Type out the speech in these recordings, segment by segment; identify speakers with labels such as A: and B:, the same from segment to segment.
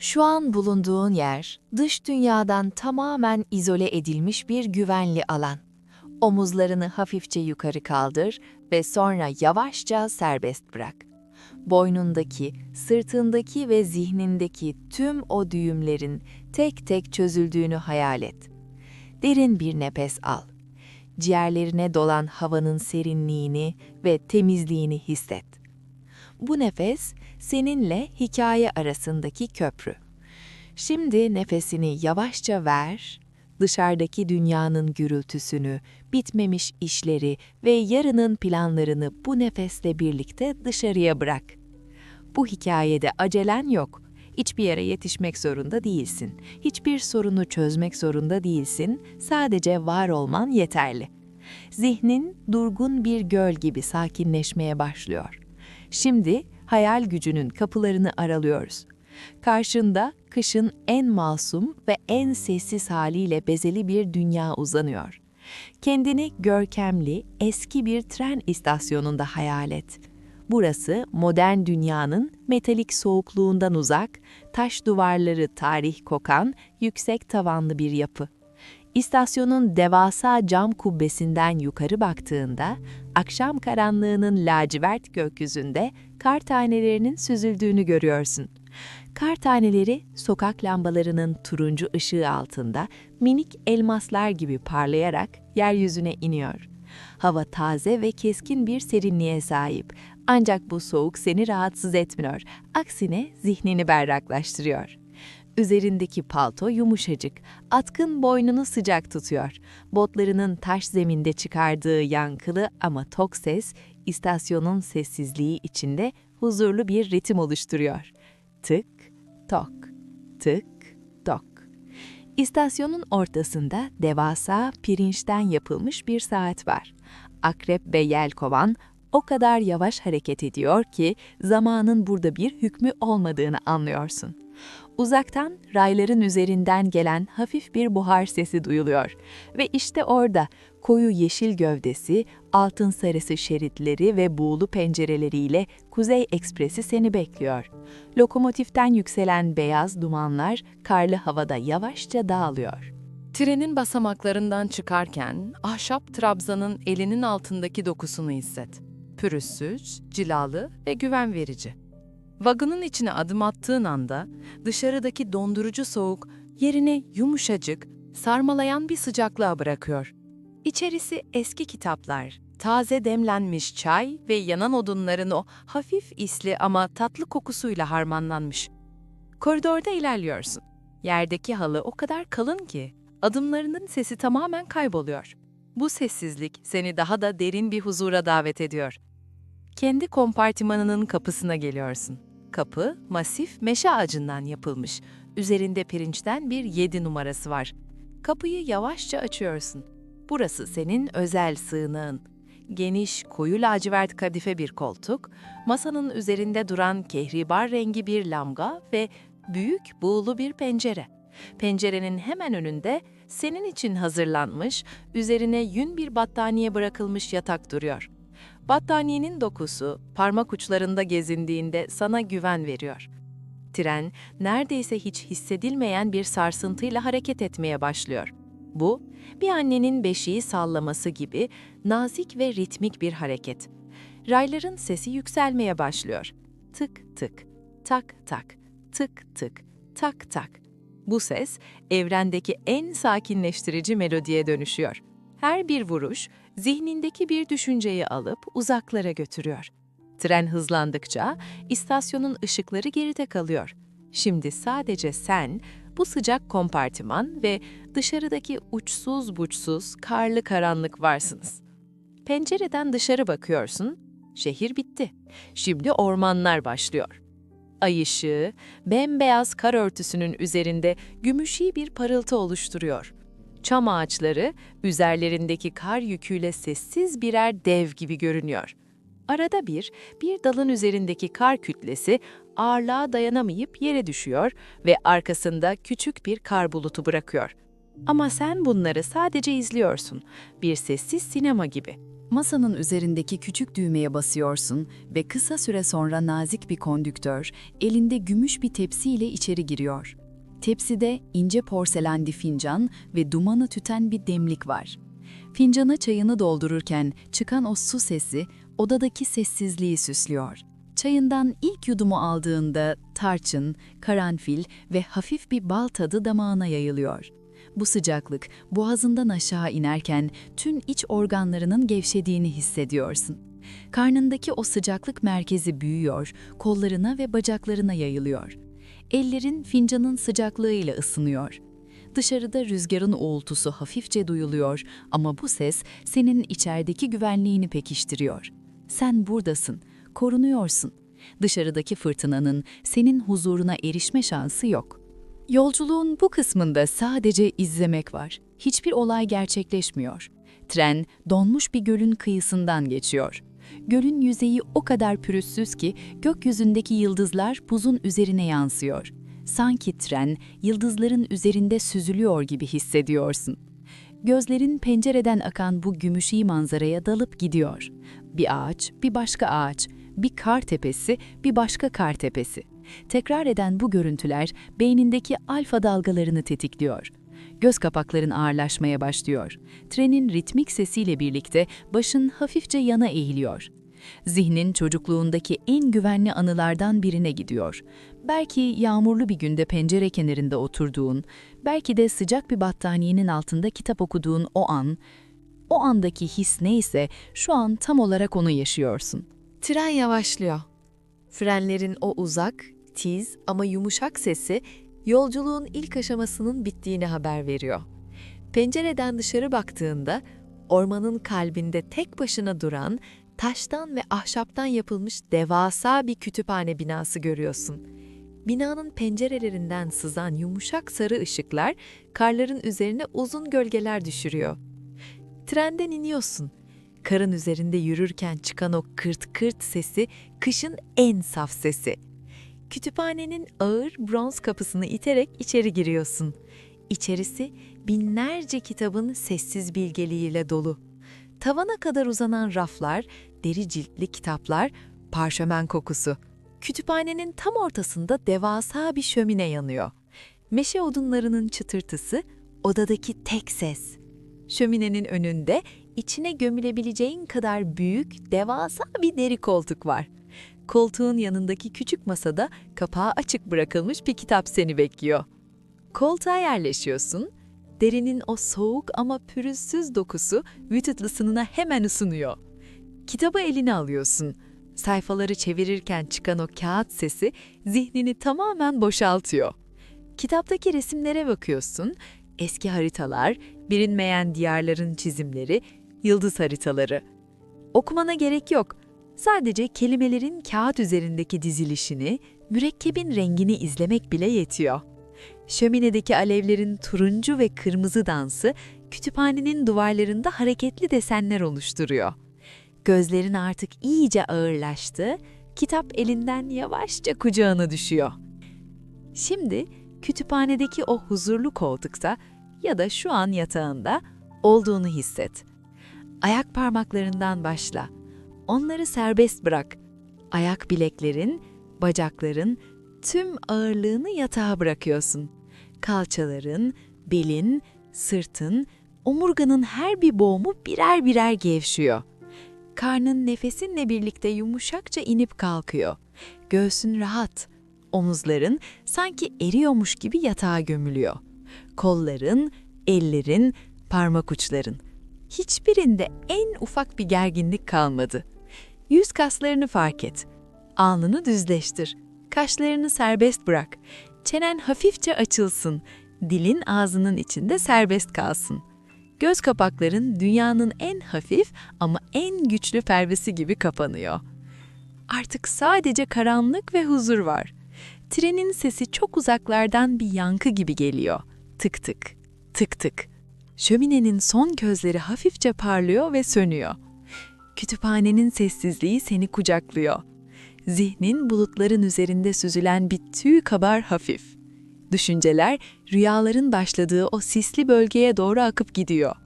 A: Şu an bulunduğun yer, dış dünyadan tamamen izole edilmiş bir güvenli alan. Omuzlarını hafifçe yukarı kaldır ve sonra yavaşça serbest bırak. Boynundaki, sırtındaki ve zihnindeki tüm o düğümlerin tek tek çözüldüğünü hayal et. Derin bir nefes al. Ciğerlerine dolan havanın serinliğini ve temizliğini hisset. Bu nefes seninle hikaye arasındaki köprü. Şimdi nefesini yavaşça ver, dışarıdaki dünyanın gürültüsünü, bitmemiş işleri ve yarının planlarını bu nefesle birlikte dışarıya bırak. Bu hikayede acelen yok. Hiçbir yere yetişmek zorunda değilsin. Hiçbir sorunu çözmek zorunda değilsin. Sadece var olman yeterli. Zihnin durgun bir göl gibi sakinleşmeye başlıyor. Şimdi hayal gücünün kapılarını aralıyoruz. Karşında kışın en masum ve en sessiz haliyle bezeli bir dünya uzanıyor. Kendini görkemli, eski bir tren istasyonunda hayal et. Burası modern dünyanın metalik soğukluğundan uzak, taş duvarları tarih kokan, yüksek tavanlı bir yapı. İstasyonun devasa cam kubbesinden yukarı baktığında, akşam karanlığının lacivert gökyüzünde kar tanelerinin süzüldüğünü görüyorsun. Kar taneleri sokak lambalarının turuncu ışığı altında minik elmaslar gibi parlayarak yeryüzüne iniyor. Hava taze ve keskin bir serinliğe sahip. Ancak bu soğuk seni rahatsız etmiyor. Aksine zihnini berraklaştırıyor. Üzerindeki palto yumuşacık, atkın boynunu sıcak tutuyor. Botlarının taş zeminde çıkardığı yankılı ama tok ses, istasyonun sessizliği içinde huzurlu bir ritim oluşturuyor. Tık, tok, tık, tok. İstasyonun ortasında devasa pirinçten yapılmış bir saat var. Akrep ve yelkovan o kadar yavaş hareket ediyor ki zamanın burada bir hükmü olmadığını anlıyorsun. Uzaktan rayların üzerinden gelen hafif bir buhar sesi duyuluyor ve işte orada koyu yeşil gövdesi, altın sarısı şeritleri ve buğulu pencereleriyle Kuzey Ekspresi seni bekliyor. Lokomotiften yükselen beyaz dumanlar karlı havada yavaşça dağılıyor.
B: Trenin basamaklarından çıkarken ahşap trabzanın elinin altındaki dokusunu hisset. Pürüzsüz, cilalı ve güven verici. Vagonun içine adım attığın anda dışarıdaki dondurucu soğuk yerini yumuşacık, sarmalayan bir sıcaklığa bırakıyor. İçerisi eski kitaplar, taze demlenmiş çay ve yanan odunların o hafif isli ama tatlı kokusuyla harmanlanmış. Koridorda ilerliyorsun. Yerdeki halı o kadar kalın ki adımlarının sesi tamamen kayboluyor. Bu sessizlik seni daha da derin bir huzura davet ediyor. Kendi kompartımanının kapısına geliyorsun. Kapı masif meşe ağacından yapılmış. Üzerinde pirinçten bir yedi numarası var. Kapıyı yavaşça açıyorsun. Burası senin özel sığınağın. Geniş, koyu lacivert kadife bir koltuk, masanın üzerinde duran kehribar rengi bir lamba ve büyük buğulu bir pencere. Pencerenin hemen önünde senin için hazırlanmış, üzerine yün bir battaniye bırakılmış yatak duruyor. Battaniyenin dokusu parmak uçlarında gezindiğinde sana güven veriyor. Tren neredeyse hiç hissedilmeyen bir sarsıntıyla hareket etmeye başlıyor. Bu, bir annenin beşiği sallaması gibi nazik ve ritmik bir hareket. Rayların sesi yükselmeye başlıyor. Tık tık, tak tak, tık tık, tak tak. Bu ses evrendeki en sakinleştirici melodiye dönüşüyor. Her bir vuruş zihnindeki bir düşünceyi alıp uzaklara götürüyor. Tren hızlandıkça istasyonun ışıkları geride kalıyor. Şimdi sadece sen, bu sıcak kompartıman ve dışarıdaki uçsuz buçsuz karlı karanlık varsınız. Pencereden dışarı bakıyorsun, şehir bitti. Şimdi ormanlar başlıyor. Ay ışığı, bembeyaz kar örtüsünün üzerinde gümüşi bir parıltı oluşturuyor. Çam ağaçları üzerlerindeki kar yüküyle sessiz birer dev gibi görünüyor. Arada bir, bir dalın üzerindeki kar kütlesi ağırlığa dayanamayıp yere düşüyor ve arkasında küçük bir kar bulutu bırakıyor. Ama sen bunları sadece izliyorsun, bir sessiz sinema gibi.
C: Masanın üzerindeki küçük düğmeye basıyorsun ve kısa süre sonra nazik bir kondüktör elinde gümüş bir tepsiyle içeri giriyor. Tepside ince porselenli fincan ve dumanı tüten bir demlik var. Fincana çayını doldururken çıkan o su sesi odadaki sessizliği süslüyor. Çayından ilk yudumu aldığında tarçın, karanfil ve hafif bir bal tadı damağına yayılıyor. Bu sıcaklık boğazından aşağı inerken tüm iç organlarının gevşediğini hissediyorsun. Karnındaki o sıcaklık merkezi büyüyor, kollarına ve bacaklarına yayılıyor. Ellerin fincanın sıcaklığıyla ısınıyor. Dışarıda rüzgarın uğultusu hafifçe duyuluyor ama bu ses senin içerideki güvenliğini pekiştiriyor. Sen buradasın, korunuyorsun. Dışarıdaki fırtınanın senin huzuruna erişme şansı yok. Yolculuğun bu kısmında sadece izlemek var. Hiçbir olay gerçekleşmiyor. Tren donmuş bir gölün kıyısından geçiyor. Gölün yüzeyi o kadar pürüzsüz ki gökyüzündeki yıldızlar buzun üzerine yansıyor. Sanki tren yıldızların üzerinde süzülüyor gibi hissediyorsun. Gözlerin pencereden akan bu gümüşi manzaraya dalıp gidiyor. Bir ağaç, bir başka ağaç, bir kar tepesi, bir başka kar tepesi. Tekrar eden bu görüntüler beynindeki alfa dalgalarını tetikliyor. Göz kapakların ağırlaşmaya başlıyor. Trenin ritmik sesiyle birlikte başın hafifçe yana eğiliyor. Zihnin çocukluğundaki en güvenli anılardan birine gidiyor. Belki yağmurlu bir günde pencere kenarında oturduğun, belki de sıcak bir battaniyenin altında kitap okuduğun o an, o andaki his neyse şu an tam olarak onu yaşıyorsun.
A: Tren yavaşlıyor. Frenlerin o uzak, tiz ama yumuşak sesi yolculuğun ilk aşamasının bittiğini haber veriyor. Pencereden dışarı baktığında ormanın kalbinde tek başına duran taştan ve ahşaptan yapılmış devasa bir kütüphane binası görüyorsun. Binanın pencerelerinden sızan yumuşak sarı ışıklar karların üzerine uzun gölgeler düşürüyor. Trenden iniyorsun. Karın üzerinde yürürken çıkan o kırt kırt sesi kışın en saf sesi. Kütüphanenin ağır bronz kapısını iterek içeri giriyorsun. İçerisi binlerce kitabın sessiz bilgeliğiyle dolu. Tavana kadar uzanan raflar, deri ciltli kitaplar, parşömen kokusu. Kütüphanenin tam ortasında devasa bir şömine yanıyor. Meşe odunlarının çıtırtısı, odadaki tek ses. Şöminenin önünde içine gömülebileceğin kadar büyük, devasa bir deri koltuk var. Koltuğun yanındaki küçük masada kapağı açık bırakılmış bir kitap seni bekliyor. Koltuğa yerleşiyorsun. Derinin o soğuk ama pürüzsüz dokusu vücut ısınına hemen ısınıyor. Kitabı eline alıyorsun. Sayfaları çevirirken çıkan o kağıt sesi zihnini tamamen boşaltıyor. Kitaptaki resimlere bakıyorsun. Eski haritalar, bilinmeyen diyarların çizimleri, yıldız haritaları. Okumana gerek yok. Sadece kelimelerin kağıt üzerindeki dizilişini, mürekkebin rengini izlemek bile yetiyor. Şöminedeki alevlerin turuncu ve kırmızı dansı kütüphanenin duvarlarında hareketli desenler oluşturuyor. Gözlerin artık iyice ağırlaştı, kitap elinden yavaşça kucağına düşüyor. Şimdi kütüphanedeki o huzurlu koltukta ya da şu an yatağında olduğunu hisset. Ayak parmaklarından başla. Onları serbest bırak. Ayak bileklerin, bacakların tüm ağırlığını yatağa bırakıyorsun. Kalçaların, belin, sırtın, omurganın her bir boğumu birer birer gevşiyor. Karnın nefesinle birlikte yumuşakça inip kalkıyor. Göğsün rahat. Omuzların sanki eriyormuş gibi yatağa gömülüyor. Kolların, ellerin, parmak uçların. Hiçbirinde en ufak bir gerginlik kalmadı. Yüz kaslarını fark et. Alnını düzleştir. Kaşlarını serbest bırak. Çenen hafifçe açılsın. Dilin ağzının içinde serbest kalsın. Göz kapakların dünyanın en hafif ama en güçlü pervesi gibi kapanıyor. Artık sadece karanlık ve huzur var. Trenin sesi çok uzaklardan bir yankı gibi geliyor. Tık tık, tık tık. Şöminenin son közleri hafifçe parlıyor ve sönüyor. Kütüphanenin sessizliği seni kucaklıyor. Zihnin bulutların üzerinde süzülen bir tüy kabar hafif. Düşünceler rüyaların başladığı o sisli bölgeye doğru akıp gidiyor.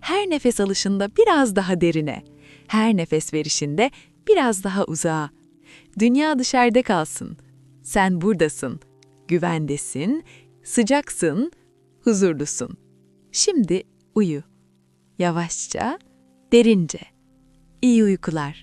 A: Her nefes alışında biraz daha derine, Her nefes verişinde biraz daha uzağa. Dünya dışarıda kalsın. Sen buradasın. Güvendesin, sıcaksın, huzurlusun. Şimdi uyu. Yavaşça, derince. İyi uykular.